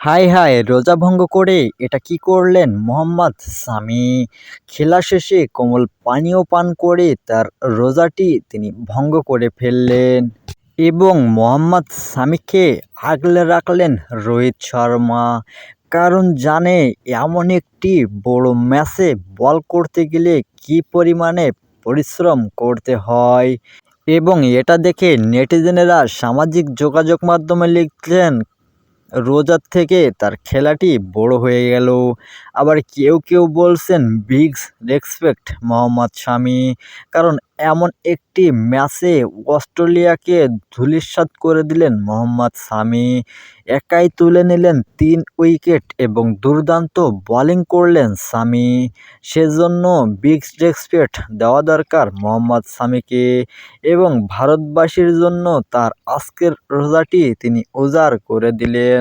হায় হায়, রোজা ভঙ্গ করে এটা কি করলেন মোহাম্মদ সামি খেলা শেষে কোমল পানীয় পান করে তার রোজাটি তিনি ভঙ্গ করে ফেললেন এবং মোহাম্মদ সামিকে আগলে রাখলেন রোহিত শর্মা। কারণ জানে, এমন একটি বড় ম্যাচে বল করতে গেলে কি পরিমাণে পরিশ্রম করতে হয়? এবং এটা দেখে নেটিজেনেরা সামাজিক যোগাযোগ মাধ্যমে লিখলেন রোজার থেকে তার খেলাটি বড় হয়ে গেল। আবার কেউ কেউ বলছেন বিগস রেসপেক্ট মোহাম্মদ শামি। কারণ এমন একটি ম্যাচে অস্ট্রেলিয়াকে ধূলিসাৎ করে দিলেন মোহাম্মদ শামি। একাই তুলে নিলেন তিন উইকেট এবং দুর্দান্ত বোলিং করলেন শামি। সেজন্য বিগ রেসপেক্ট দেওয়া দরকার মোহাম্মদ শামিকে এবং ভারতবাসীর জন্য তার আজকের রোজাটি তিনি উজাড় করে দিলেন।